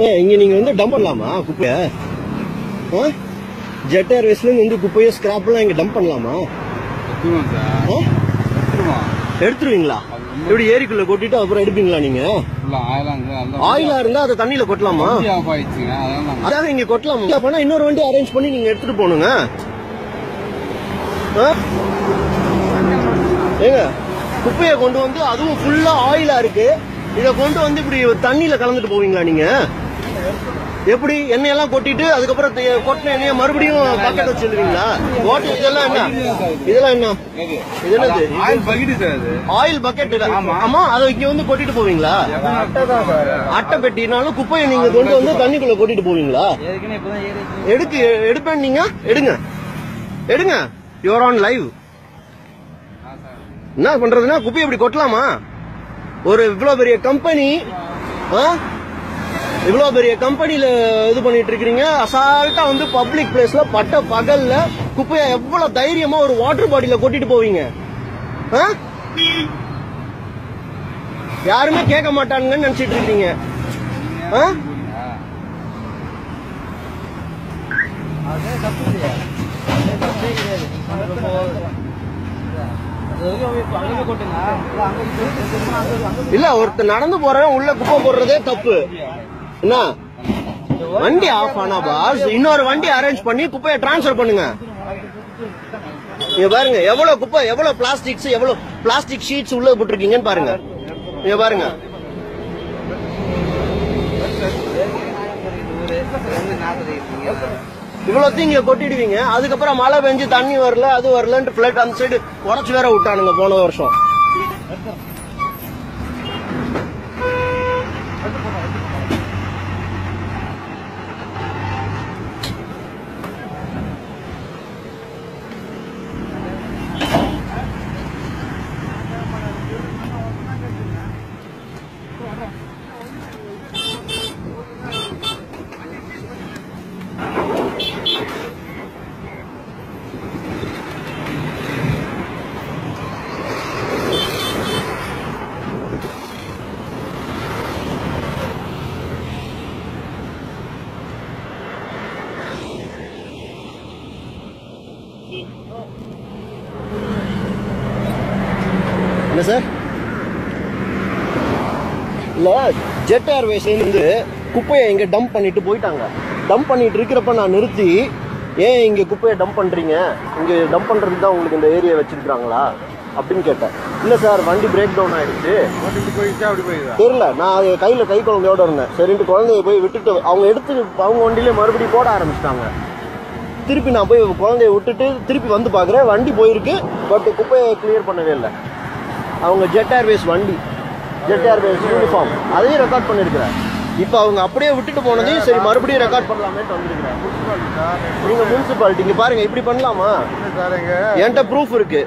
ஏ இங்க நீங்க வந்து டம்ப் பண்ணலாமா? குப்பைய? ஜெட் ஏர்வேஸ்ல இருந்து வந்து குப்பையை ஸ்கிராப் எல்லாம் இங்க டம்ப் பண்ணலாமா? எடுத்துருவீங்களா? எப்படி ஏரிக்குள்ள கொட்டிட்டு அப்புறம் எடுப்பீங்களா நீங்க? ஆயிலா இருந்தா அதை தண்ணியில கொட்டலாமா? அதாவது இங்க கொட்டலாம்? அப்பனா இன்னொரு வண்டி அரேஞ்ச் பண்ணி நீங்க எடுத்துட்டு போகணுங்க. ஆ? ஏங்க குப்பையை கொண்டு வந்து அதுவும் ஃபுல்லா ஆயிலா இருக்கு. இத கொண்டு வந்து இப்படி தண்ணியில கலந்துட்டு போவீங்களா நீங்க? எப்படி எண்ணெயெல்லாம் கொட்டிட்டு அதுக்கப்புறம் கொட்டின எண்ணெய மறுபடியும் பக்கெட் வச்சிருக்கீங்களா ஓட்டு இதெல்லாம் என்ன? இதெல்லாம் என்ன? இது என்னது? ஆயில் அது. ஆயில் பக்கெட் ஆமா. அதை இங்க வந்து கொட்டிட்டு போவீங்களா? அட்டை பெட்டினாலும் குப்பையை நீங்க கொண்டு வந்து தண்ணிக்குள்ள கொட்டிட்டு போவீங்களா? எடுக்கு எடுப்பேன் நீங்க? எடுங்க. எடுங்க. யுவர் ஆன் லைவ் ஆ என்ன பண்றதுன்னா குப்பையை இப்படி கொட்டலாமா? ஒரு இவ்வளவு பெரிய கம்பெனி இவ்வளவு பெரிய கம்பெனில இது பண்ணிட்டு இருக்கீங்க அசால்ட்டா வந்து பப்ளிக் பிளேஸ்ல பட்ட பகல்ல குப்பையை எவ்வளவு தைரியமா ஒரு வாட்டர் பாட்டில கொட்டிட்டு போவீங்க? யாருமே கேட்க மாட்டாங்கன்னு நினைச்சிட்டு இருக்கீங்க. இல்ல ஒருத்தர் நடந்து போறவன் உள்ள குப்பை போடுறதே தப்பு. என்ன? வண்டி ஆஃப் ஆனா பாஸ் இன்னொரு வண்டி அரேஞ்ச் பண்ணி குப்பையை டிரான்ஸ்ஃபர் பண்ணுங்க. இங்க பாருங்க எவ்வளவு குப்பை எவ்வளவு பிளாஸ்டிக்ஸ் எவ்வளவு பிளாஸ்டிக் ஷீட்ஸ் உள்ள போட்டிருக்கீங்கன்னு பாருங்க. இங்க பாருங்க. இவ்வளோத்தையும் இங்க கொட்டிடுவீங்க. அதுக்கப்புறம் மழை பெஞ்சு தண்ணி வரல அது வரலன்ட்டு பிளட் அந்த சைடு உடச்சு வேற விட்டானுங்க போன வருஷம். என்ன சார்? இல்ல ஜெட் ஏர்வேஸ்ல இருந்து குப்பையை இங்க டம்ப் பண்ணிட்டு போயிட்டாங்க. டம்ப் பண்ணிட்டு இருக்கிறப்ப நான் நிறுத்தி ஏன் இங்க குப்பையை டம்ப் பண்றீங்க? இங்க டம்ப் பண்றதுக்கு தான் உங்களுக்கு இந்த ஏரியா வச்சிருக்காங்களா அப்படின்னு கேட்டேன். இல்ல சார் வண்டி பிரேக் டவுன் போயிடுதா? தெரியல. நான் அது கையில கை குழந்தையோட இருந்தேன். சரின்ட்டு குழந்தைய போய் விட்டுட்டு அவங்க எடுத்து அவங்க வண்டியிலே மறுபடியும் போட ஆரம்பிச்சிட்டாங்க. திருப்பி நான் போய் குழந்தைய விட்டுட்டு திருப்பி வந்து பார்க்குறேன். வண்டி போயிருக்கு. பட் குப்பையை கிளியர் பண்ணவே இல்லை. அவங்க ஜெட் ஏர்வேஸ் வண்டி. ஜெட் ஏர்வேஸ் யூனிஃபார்ம் அதையும் ரெக்கார்ட் பண்ணிருக்கிறேன் இப்போ அவங்க அப்படியே விட்டுட்டு போனதையும் சரி மறுபடியும் ரெக்கார்ட் பண்ணலாமேட்டு வந்திருக்கிறேன் நீங்க முனிசிபாலிட்டி இங்க பாருங்க இப்படி பண்ணலாமா? என்கிட்ட ப்ரூஃப் இருக்கு.